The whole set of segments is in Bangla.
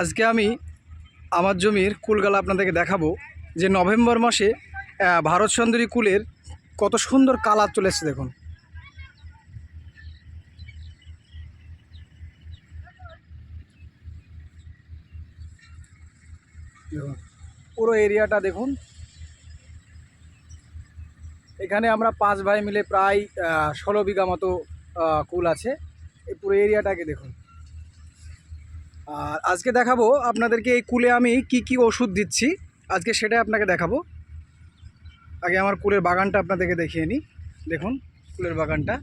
আজকে আমি আমার জমির কুলগালা আপনাদেরকে দেখাবো যে নভেম্বর মাসে ভারত সুন্দরী কুলের কত সুন্দর কালার চলে দেখুন। পুরো এরিয়াটা দেখুন। এখানে আমরা পাঁচ ভাই মিলে প্রায় ষোলো বিঘা মতো কুল আছে। এই পুরো এরিয়াটাকে দেখুন। আর আজকে দেখাবো আপনাদেরকে এই কুলে আমি কি কি ওষুধ দিচ্ছি। আজকে সেটাই আপনাকে দেখাবো। আগে আমার কুলের বাগানটা আপনাদেরকে দেখিয়ে নিই। দেখুন, কুলের বাগানটা।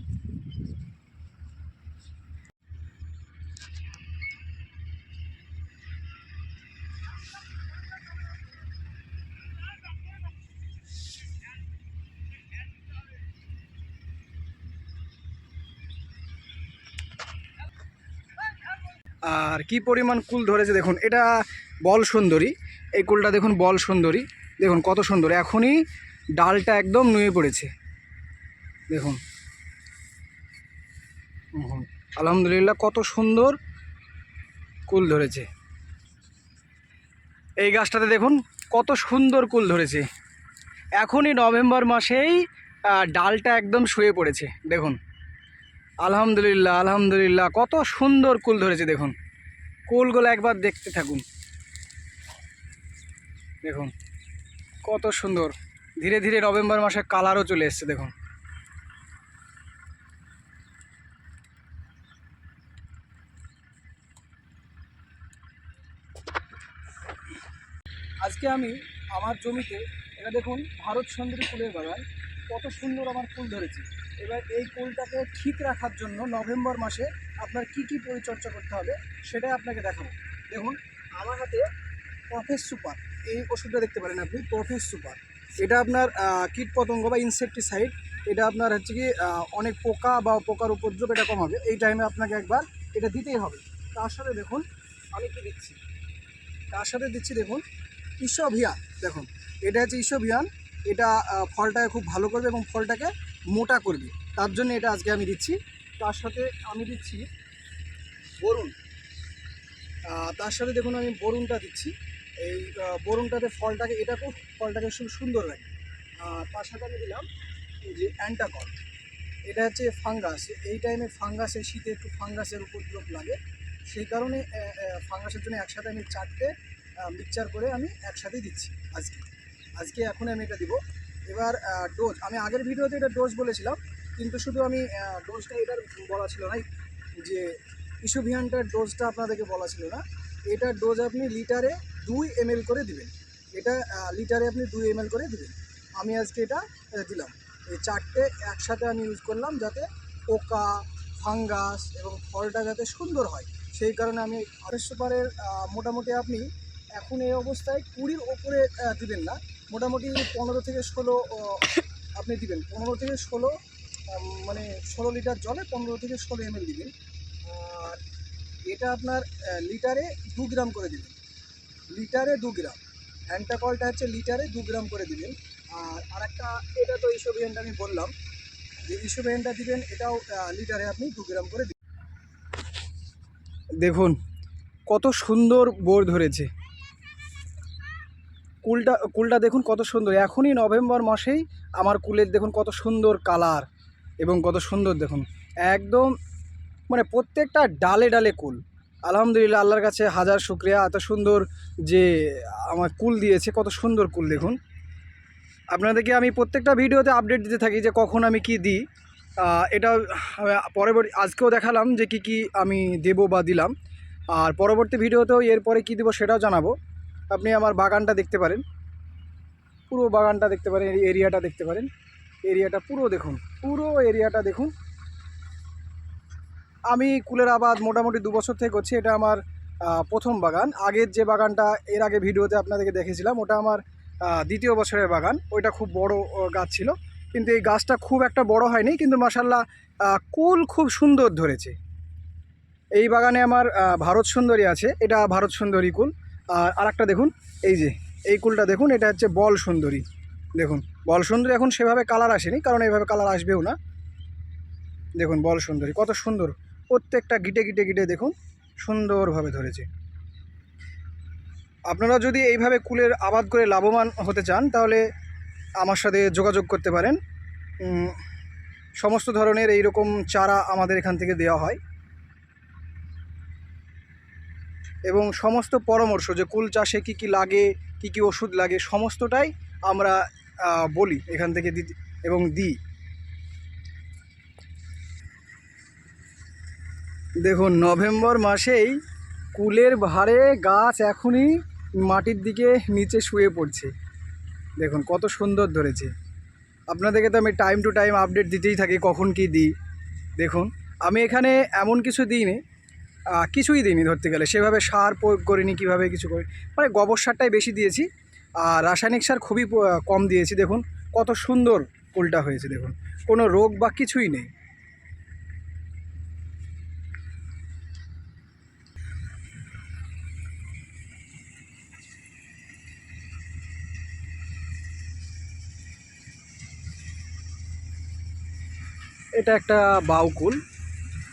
আর কি পরিমাণ কুল ধরেছে দেখুন এটা বল সুন্দরী এই কুলটা দেখুন বল সুন্দরী দেখুন কত সুন্দর এখনই ডালটা একদম নুয়ে পড়েছে দেখুন। হুম, আলহামদুলিল্লাহ কত সুন্দর কুল ধরেছে। এই গাছটাতে দেখুন কত সুন্দর কুল ধরেছে এখনই নভেম্বর মাসেই ডালটা একদম শুয়ে পড়েছে দেখুন। আলহামদুলিল্লাহ আলহামদুলিল্লাহ। কত সুন্দর কুল ধরেছে, দেখুন। কুলগুলো একবার দেখতে থাকুন। দেখুন, কত সুন্দর। ধীরে ধীরে নভেম্বর মাসে কালারও চলে এসছে, দেখুন। আজকে আমি আমার জমিতে, এটা দেখুন, ভারত সুন্দরী ফুলের বাগান। কত সুন্দর আমার ফুল ধরেছে। এবার এই ফুলটাকে ঠিক রাখার জন্য নভেম্বর মাসে আপনার কি কি পরিচর্যা করতে হবে সেটাই আপনাকে দেখাবো। দেখুন, আমার হাতে প্রফেস সুপার, এই ওষুধটা দেখতে পারেন আপনি প্রফেস সুপার। এটা আপনার কীট পতঙ্গ বা ইনসেকটিসাইড এটা আপনার হচ্ছে কি অনেক পোকা বা পোকার উপদ্রব এটা কমাবে এই টাইমে আপনাকে একবার এটা দিতেই হবে। তার সাথে দেখুন, আমি কি দিচ্ছি? তার সাথে দিচ্ছি দেখুন, ইসোভিয়ান। দেখুন, এটা হচ্ছে ইসোভিয়ান। এটা ফলটাকে খুব ভালো করবে এবং ফলটাকে মোটা করবে। তার জন্য এটা আজকে আমি দিচ্ছি। তার সাথে আমি দিচ্ছি বরুণ। তার সাথে দেখুন আমি বরুণটা দিচ্ছি। এই বরুণটাতে ফলটাকে, এটা খুব, ফলটাকে খুব সুন্দর আর তার সাথে আমি দিলাম যে অ্যান্টাকল। এটা হচ্ছে ফাঙ্গাস। এই টাইমে ফাঙ্গাসে, শীতে একটু ফাঙ্গাসের উপদ্রব লাগে। সেই কারণে ফাঙ্গাসের জন্য একসাথে আমি চারটে মিক্সচার করে আমি একসাথেই দিচ্ছি আজকে। আজকে এখন আমি এটা দিব। এবার ডোজ আমি আগের ভিডিওতে এটা ডোজ বলেছিলাম কিন্তু শুধু আমি ডোজটা এটার বলা ছিল না যে ইসোভিয়ানটার ডোজটা আপনাদেরকে বলা ছিল না এটার ডোজ আপনি লিটারে দুই এম করে দিবেন। এটা লিটারে আপনি দুই এম করে দিবেন। আমি আজকে এটা দিলাম। এই চারটে একসাথে আমি ইউজ করলাম যাতে পোকা ফাঙ্গাস এবং ফলটা যাতে সুন্দর হয়। সেই কারণে আমি আড়াইশো সুপারের আহ, মোটামুটি আপনি এখন এই অবস্থায় কুড়ির ওপরে দিবেন না। মোটামুটি পনেরো থেকে ষোলো আপনি দিবেন। পনেরো থেকে ষোলো মানে ষোলো লিটার জলে পনেরো থেকে ষোলো এম দিবেন। আর এটা আপনার লিটারে দু গ্রাম করে দিবেন। লিটারে দু গ্রাম। অ্যান্টাকলটা হচ্ছে লিটারে দু গ্রাম করে দিবেন। আর আরেকটা, এটা তো ইসোবিয়ানটা আমি বললাম, যে ইসোবিয়ানটা দিবেন, এটাও লিটারে আপনি দু গ্রাম করে দিবেন। দেখুন, কত সুন্দর বোর ধরেছে। কুলটা কুলটা দেখুন কত সুন্দর। এখনই নভেম্বর মাসেই আমার কুলের দেখুন কত সুন্দর কালার এবং কত সুন্দর দেখুন। একদম মানে প্রত্যেকটা ডালে ডালে কুল। আলহামদুলিল্লাহ, আল্লাহর কাছে হাজার শুক্রিয়া। এত সুন্দর যে আমার কুল দিয়েছে, কত সুন্দর কুল দেখুন। আপনাদেরকে আমি প্রত্যেকটা ভিডিওতে আপডেট দিতে থাকি যে কখন আমি কি দিই। এটা পরবর্তী, আজকেও দেখালাম যে কি কি আমি দেব বা দিলাম। আর পরবর্তী ভিডিওতেও এরপরে কি দেবো সেটাও জানাব। আপনি আমার বাগানটা দেখতে পারেন। পুরো বাগানটা দেখতে পারেন এরিয়াটা দেখতে পারেন। এরিয়াটা পুরো দেখুন, পুরো এরিয়াটা দেখুন। আমি কুলের আবাদ মোটামুটি দু বছর থেকে করছি, এটা আমার প্রথম বাগান। আগের যে বাগানটা এর আগে ভিডিওতে আপনাদেরকে দেখেছিলাম, ওটা আমার দ্বিতীয় বছরের বাগান। ওইটা খুব বড় গাছ ছিল। কিন্তু এই গাছটা খুব একটা বড় হয়নি, কিন্তু মাসাল্লাহ কুল খুব সুন্দর ধরেছে। এই বাগানে আমার ভারত সুন্দরী আছে, এটা ভারত সুন্দরী কুল। আর আরেকটা দেখুন, এই যে, এই কুলটা দেখুন, এটা হচ্ছে বল সুন্দরী। দেখুন, বল সুন্দরী এখন সেভাবে কালার আসেনি, কারণ এইভাবে কালার আসবেও না। দেখুন, বল সুন্দরী, কত সুন্দর। প্রত্যেকটা গিটে গিটে গিটে দেখুন, সুন্দরভাবে ধরেছে। আপনারা যদি এইভাবে কুলের আবাদ করে লাভবান হতে চান, তাহলে আমার সাথে যোগাযোগ করতে পারেন। সমস্ত ধরনের এই রকম চারা আমাদের এখান থেকে দেওয়া হয়। এবং সমস্ত পরামর্শ যে কুল চাষে কী কী লাগে, কী কী ওষুধ লাগে, সমস্তটাই আমরা বলি এখান থেকে দিতে এবং দিই। দেখুন, নভেম্বর মাসেই কুলের ভারে গাছ এখনই মাটির দিকে নিচে শুয়ে পড়ছে। দেখুন, কত সুন্দর ধরেছে। আপনাদেরকে তো আমি টাইম টু টাইম আপডেট দিতেই থাকি কখন কি দিই। দেখুন, আমি এখানে এমন কিছু দিইনি কিছুই দিইনি ধরতে গেলে। সেভাবে সার প্রয়োগ করিনি, কীভাবে কিছু করি মানে গোবর সারটাই বেশি দিয়েছি। আর রাসায়নিক সার খুবই কম দিয়েছি, দেখুন। কত সুন্দর কুলটা হয়েছে, দেখুন। কোনো রোগ বা কিছুই নেই। এটা একটা বাউকুল।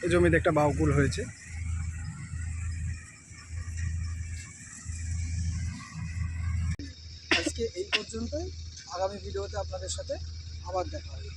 এই জমিতে একটা বাউকুল হয়েছে। পর্যন্তই। আগামী ভিডিওতে আপনাদের সাথে আবার দেখা হবে।